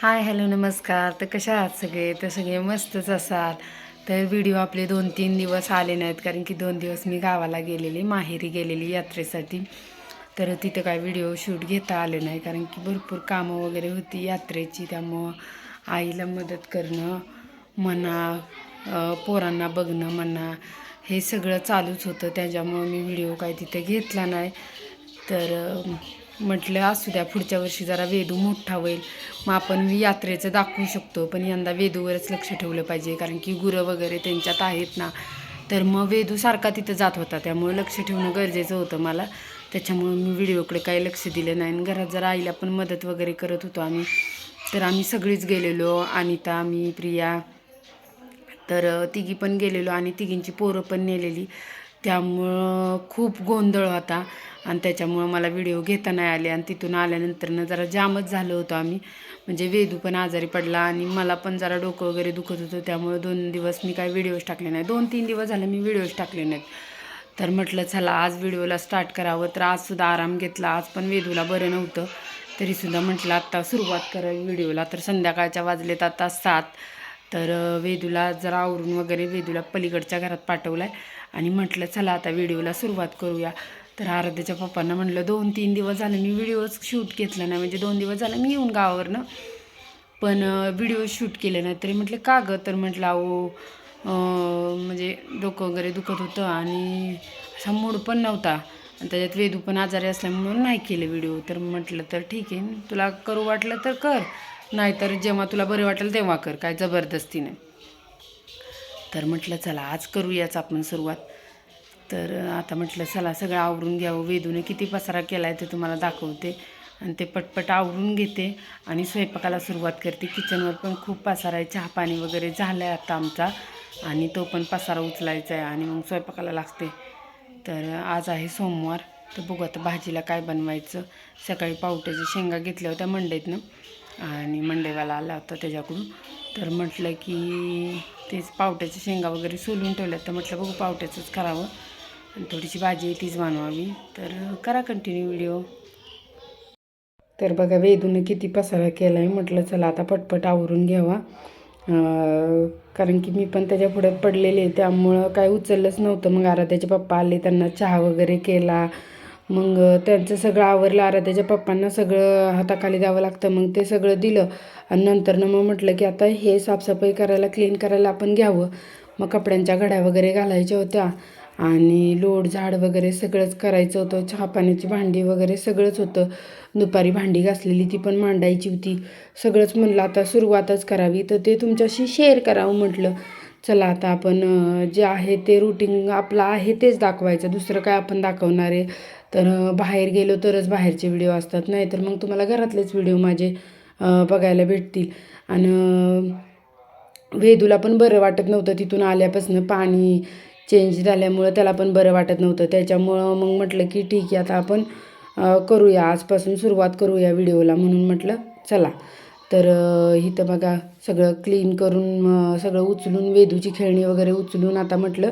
Hi hello नमस्कार. तर कशा आहात सगळे? तर सगळे मस्तच असाल. तर व्हिडिओ आपले दोन तीन दिवस आले नाहीत कारण की दोन दिवस मी गावाला गेलेली माहेरी गेलेली यात्रेसाठी. तर तिथं काय व्हिडिओ शूट घेता आले नाही कारण की भरपूर कामं वगैरे होती यात्रेची. त्यामुळं आईला मदत करणं म्हणा पोरांना बघणं म्हणा हे सगळं चालूच होतं. त्याच्यामुळं मी व्हिडिओ काय तिथे घेतला नाही. तर म्हटलं असू द्या पुढच्या वर्षी जरा वेदू मोठा होईल. मग आपण यात्रेचं दाखवू शकतो पण यंदा वेदूवरच लक्ष ठेवलं पाहिजे कारण की गुरं वगैरे त्यांच्यात आहेत ना. तर मग वेदू सारखा तिथं जात होता त्यामुळे लक्ष ठेवणं गरजेचं होतं मला. त्याच्यामुळं मी व्हिडिओकडे काही लक्ष दिलं नाही आणि घरात जरा आईला पण मदत वगैरे करत होतो आम्ही. तर आम्ही सगळीच गेलेलो अनिता मी प्रिया. तर तिघी पण गेलेलो आणि तिघींची पोरं पण नेलेली. त्यामुळं खूप गोंधळ होता. आणि त्याच्यामुळं मला व्हिडिओ घेता नाही आले. आणि तिथून आल्यानंतरनं जरा जामच झालो होतो आम्ही. म्हणजे वेदू पण आजारी पडला आणि मला पण जरा डोकं वगैरे दुखत होतं. त्यामुळं दोन दिवस मी काय व्हिडिओज टाकले नाही. दोन तीन दिवस झाले मी व्हिडिओज टाकले नाहीत. तर म्हटलं चला आज व्हिडिओला स्टार्ट करावं. तर आजसुद्धा आराम घेतला. आज पण वेदूला बरं नव्हतं. तरीसुद्धा म्हटलं आत्ता सुरुवात करावी व्हिडिओला तर संध्याकाळच्या वाजलेत आता सात. तर वेदूला जरा आवरून वगैरे वेदूला पलीकडच्या घरात पाठवला आहे आणि म्हटलं चला आता व्हिडिओला सुरुवात करूया. तर आराध्याच्या पप्पांना म्हटलं दोन तीन दिवस झालं मी व्हिडिओच शूट घेतला नाही. म्हणजे दोन दिवस झालं मी येऊन गावावरनं. पण व्हिडिओ शूट केले नाही. तरी म्हटलं का गं? तर म्हटलं अहो म्हणजे डोकं वगैरे दुखत होतं आणि असा मूड पण नव्हता. आणि त्याच्यात वेदू पण आजारी असल्यामुळं नाही केले व्हिडिओ. तर म्हटलं तर ठीक आहे. तुला करू वाटलं तर कर. नाहीतर जेव्हा तुला बरं वाटेल तेव्हा कर काय जबरदस्ती नाही तर म्हटलं चला आज करूयाच आपण सुरुवात. तर आता म्हटलं चला सगळं आवरून घ्यावं. वेदूने किती पसारा केला आहे ते तुम्हाला दाखवते. आणि ते पटपट आवरून घेते आणि स्वयंपाकाला सुरुवात करते. किचनवर पण खूप पसारा आहे. चहा पाणी वगैरे झालं आहे आता आमचा आणि तो पण पसारा उचलायचा आहे आणि मग स्वयंपाकाला लागते. तर आज आहे सोमवार. तर बघू आता भाजीला काय बनवायचं. सकाळी पावट्याच्या शेंगा घेतल्या होत्या मंडईतनं. आणि मंडेवाला आला होता त्याच्याकडून. तर म्हटलं की तेच पावट्याच्या शेंगा वगैरे सोलून ठेवल्यात. तर म्हटलं बघू पावट्याचंच करावं. आणि थोडीशी भाजी तीच बनवावी. तर करा कंटिन्यू व्हिडिओ तर बघा वेदूनं किती पसारा केला आहे म्हटलं चला आता पटपट आवरून घ्यावा. कारण की मी पण त्याच्या पुढे पडलेले आहे, त्यामुळं काय उचललंच नव्हतं. मग आराध्याचे पप्पा आले त्यांना चहा वगैरे केला. मग त्यांचं सगळं आवरलं आराध्याच्या पप्पांना सगळं हाताखाली द्यावं लागतं मग ते सगळं दिलं. आणि नंतरनं मग म्हटलं की आता हे साफसफाई करायला क्लीन करायला आपण घ्यावं. मग कपड्यांच्या घड्या वगैरे घालायच्या होत्या. आणि लोड झाड वगैरे सगळंच करायचं होतं. चहा पाण्याची भांडी वगैरे सगळंच होतं. दुपारी भांडी घासलेली ती पण मांडायची होती. सगळंच म्हणलं आता सुरुवातच करावी. तर ते तुमच्याशी शेअर करावं म्हटलं. चला आता आपण जे आहे ते रुटीन आपलं आहे तेच दाखवायचं. दुसरं काय आपण दाखवणार आहे. तर बाहेर गेलो तरच बाहेरचे व्हिडिओ असतात. नाही तर मग तुम्हाला घरातलेच व्हिडिओ माझे बघायला भेटतील. आणि वेदूला पण बरं वाटत नव्हतं तिथून आल्यापासून पाणी चेंज झाल्यामुळं त्याला पण बरं वाटत नव्हतं. त्याच्यामुळं मग म्हटलं की ठीक आहे आता आपण करूया. आजपासून सुरुवात करूया व्हिडिओला म्हणून म्हटलं चला. तर इथं बघा सगळं क्लीन करून सगळं उचलून वेदूची खेळणी वगैरे उचलून आता म्हटलं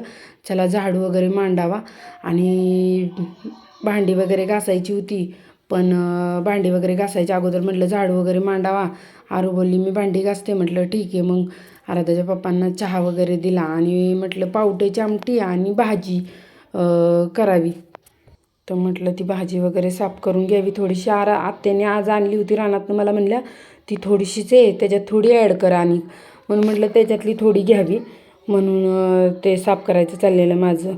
चला झाडू वगैरे मांडावा. आणि भांडी वगैरे घासायची होती. पण भांडी वगैरे घासायच्या अगोदर म्हटलं झाडू वगैरे मांडावा. आरू बोलली मी भांडी घासते. म्हटलं ठीक आहे. मग आराध्याच्या पप्पांना चहा वगैरे दिला आणि म्हटलं पावट्याची आमटी आणि भाजी करावी. तर म्हटलं ती भाजी वगैरे साफ करून घ्यावी. थोडीशी आरा आत्याने आज आणली होती रानातनं. मला म्हणल्या ती थोडीशीच आहे त्याच्यात थोडी ॲड करा आणि. म्हणून म्हटलं त्याच्यातली थोडी घ्यावी. म्हणून ते साफ करायचं चाललेलं माझं.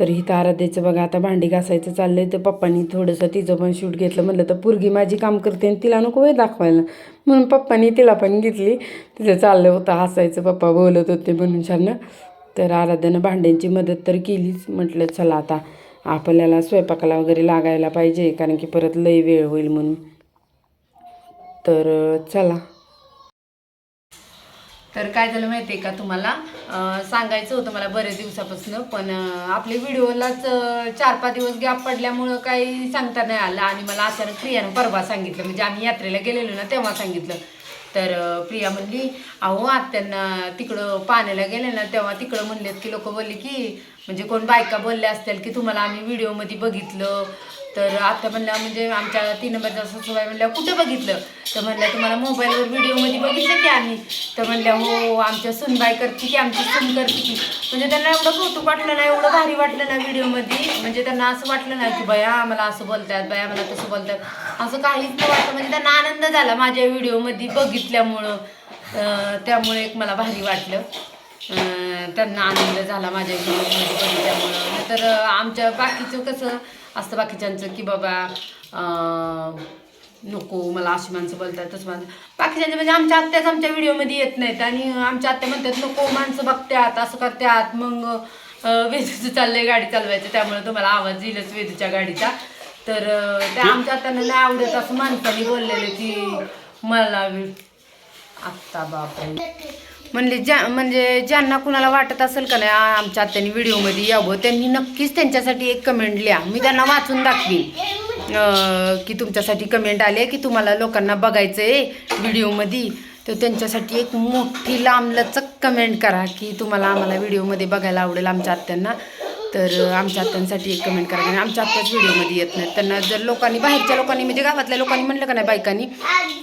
तर इथं आराध्याचं बघा आता भांडी घासायचं चाललंय तर पप्पांनी थोडंसं तिचं पण शूट घेतलं. म्हटलं तर पोरगी माझी काम करते आणि तिला नको आहे दाखवायला. म्हणून पप्पांनी तिला पण घेतली. तिचं चाललं होतं हसायचं. पप्पा बोलत होते म्हणून छान तर आराध्यानं भांड्यांची मदत तर केलीच. म्हटलं चला आता आपल्याला स्वयंपाकाला वगैरे लागायला पाहिजे कारण की परत लई वेळ होईल म्हणून. तर चला. तर काय झालं माहिती आहे का तुम्हाला? सांगायचं होतं मला बरेच दिवसापासून पण आपले व्हिडिओलाच चार पाच दिवस गॅप पडल्यामुळं काही सांगता नाही आलं आणि मला अचानक प्रियानं परवा सांगितलं. म्हणजे आम्ही यात्रेला गेलेलो ना तेव्हा सांगितलं. तर प्रिया म्हणली अहो आत्यांना तिकडं पाण्याला गेले ना तेव्हा तिकडं म्हणलेत की लोक बोलले की म्हणजे कोण बायका बोलल्या असतील की तुम्हाला आम्ही व्हिडिओमध्ये बघितलं तर आता म्हणलं म्हणजे आमच्या तीन नंबरचा सासूबाई म्हणल्या कुठं बघितलं? तर म्हणल्या तुम्हाला मोबाईलवर व्हिडिओमध्ये बघितलं की आम्ही? तर म्हणल्या हो आमच्या सुनबाई करते की आमची सून करते की. म्हणजे त्यांना एवढं कौतुक वाटलं ना एवढं भारी वाटलं ना व्हिडिओमध्ये. म्हणजे त्यांना असं वाटलं नाही की बया आम्हाला असं बोलतात बया मला तसं बोलतात. असं काहीच नाही वाटलं. म्हणजे त्यांना आनंद झाला माझ्या व्हिडिओमध्ये बघितल्यामुळं. त्यामुळे एक मला भारी वाटलं. त्यांना आनंद झाला माझ्या व्हिडिओमध्ये तर आमच्या बाकीचं कसं असतं बाकीच्यांचं की बाबा नको मला अशी माणसं बोलतात तसं माणसं. बाकीच्यांचं म्हणजे आमच्या आत्याच आमच्या व्हिडिओमध्ये येत नाहीत आणि आमच्या आत्या म्हणतात नको माणसं बघत्यात असं करतात मग अं, वेदूचं चाललंय गाडी चालवायचं त्यामुळे तुम्हाला आवाज येईलच वेदूच्या गाडीचा. तर त्या आमच्या आत्यांना नाही आवडत असं माणसाने बोललेलं की मला आत्ता बापरे. म्हणले ज्या म्हणजे ज्यांना कुणाला वाटत असेल का नाही आमच्या आत्याने व्हिडिओमध्ये यावं त्यांनी नक्कीच त्यांच्यासाठी एक कमेंट लिहा. मी त्यांना वाचून दाखवीन. की तुमच्यासाठी कमेंट आले की तुम्हाला लोकांना बघायचं आहे व्हिडिओमध्ये तर त्यांच्यासाठी एक मोठी लांबलचक कमेंट करा की तुम्हाला आम्हाला व्हिडिओमध्ये बघायला आवडेल आमच्या आत्यांना. तर आमच्या आत्यांसाठी एक कमेंट करा. आमच्या आत्याच व्हिडिओमध्ये येत नाहीत. त्यांना जर लोकांनी बाहेरच्या लोकांनी म्हणजे गावातल्या लोकांनी म्हणलं का नाही बायकांनी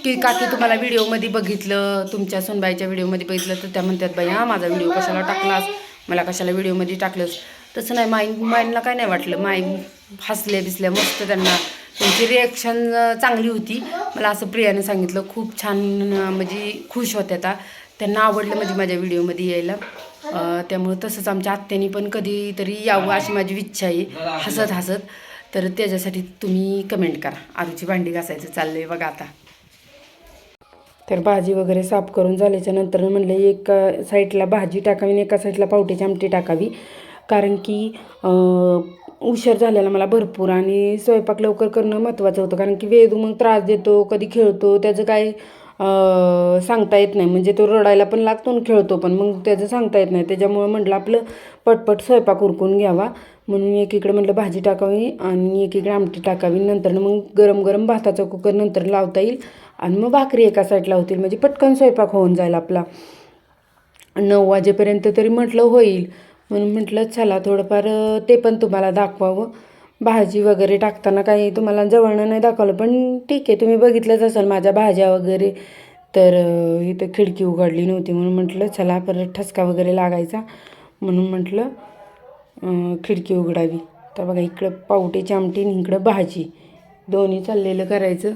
की काकी तुम्हाला व्हिडिओमध्ये बघितलं तुमच्या सुनबाईच्या व्हिडिओमध्ये बघितलं तर त्या म्हणतात बाई हा माझा व्हिडिओ कशाला टाकलास? मला कशाला व्हिडिओमध्ये टाकलंस? तसं नाही माई माईंना काय नाही वाटलं. माई हसल्या बिसल्या मस्त त्यांना त्यांची रिॲक्शन चांगली होती. मला असं प्रियाने सांगितलं खूप छान म्हणजे खुश होत्या त्या. त्यांना आवडलं म्हणजे माझ्या व्हिडिओमध्ये यायला. त्यामुळं तसंच आमच्या आत्यानी पण कधीतरी यावं अशी माझी इच्छा आहे. हसत हसत. तर त्याच्यासाठी तुम्ही कमेंट करा. आरूची भांडी घासायचं चाललंय बघा आता. तर भाजी वगैरे साफ करून झाल्याच्यानंतर म्हणलं एक साईडला भाजी टाकावी आणि एका साईडला पावट्याची आमटी टाकावी. कारण की उशीर झालेला मला भरपूर आणि स्वयंपाक लवकर करणं महत्त्वाचं होतं. कारण की वेदू मग त्रास देतो कधी खेळतो त्याचं काय सांगता येत नाही. म्हणजे तो रडायला पण लागतो आणि खेळतो पण. मग त्याचं सांगता येत नाही. त्याच्यामुळं म्हटलं आपलं पटपट स्वयंपाक उरकून घ्यावा. म्हणून एकीकडे म्हटलं भाजी टाकावी आणि एकीकडे आमटी टाकावी. नंतर मग गरम गरम भाताचा कुकर नंतर लावता येईल आणि मग भाकरी एका साईडला होतील. म्हणजे पटकन स्वयंपाक होऊन जाईल आपला. नऊ वाजेपर्यंत तरी म्हटलं होईल. म्हणून म्हटलं चला थोडंफार ते पण तुम्हाला दाखवावं. भाजी वगैरे टाकताना काही तुम्हाला जवळनं नाही दाखवलं पण ठीक आहे तुम्ही बघितलंच असाल माझ्या भाज्या वगैरे. तर इथं खिडकी उघडली नव्हती म्हणून म्हटलं चला परत ठसका वगैरे लागायचा. म्हणून म्हटलं खिडकी उघडावी. तर बघा इकडं पावट्याची आमटी आणि इकडं भाजी. दोन्ही चाललेलं करायचं.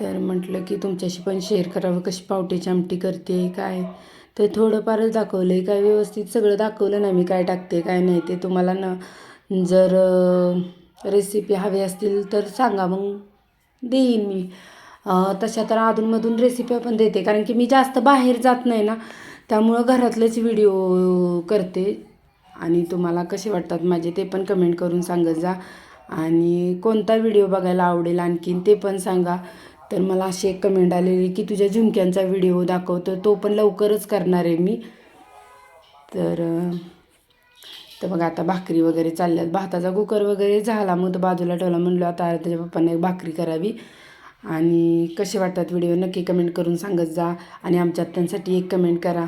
तर म्हटलं की तुमच्याशी पण शेअर करावं कशी पावट्याची आमटी करते काय? तर थोडंफारच दाखवलं आहे काय व्यवस्थित सगळं दाखवलं नाही मी काय टाकते काय नाही ते. तुम्हाला न जर रेसिपी हवी असतील तर सांगा मग देईन मी. तशा तर अधूनमधून रेसिपी पण देते कारण की मी जास्त बाहेर जात नाही ना त्यामुळं घरातलेच व्हिडिओ करते. आणि तुम्हाला कसे वाटतात माझे ते पण कमेंट करून सांगत जा. आणि कोणता व्हिडिओ बघायला आवडेल आणखीन ते पण सांगा. तर मला अशी एक कमेंट आलेली की तुझ्या झुमक्यांचा व्हिडिओ दाखवतो तो पण लवकरच करणार आहे मी. तर तर बघा आता भाकरी वगैरे चालल्यात. भाताचा कुकर वगैरे झाला मग तो बाजूला ठेवला. म्हणलो आता त्याच्या पप्पांना एक भाकरी करावी. आणि कसे वाटतात व्हिडिओ नक्की कमेंट करून सांगत जा. आणि आमच्या त्यांसाठी एक कमेंट करा.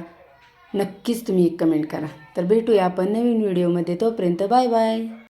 नक्कीच तुम्ही एक कमेंट करा. तर भेटूया आपण नवीन व्हिडिओमध्ये तोपर्यंत बाय बाय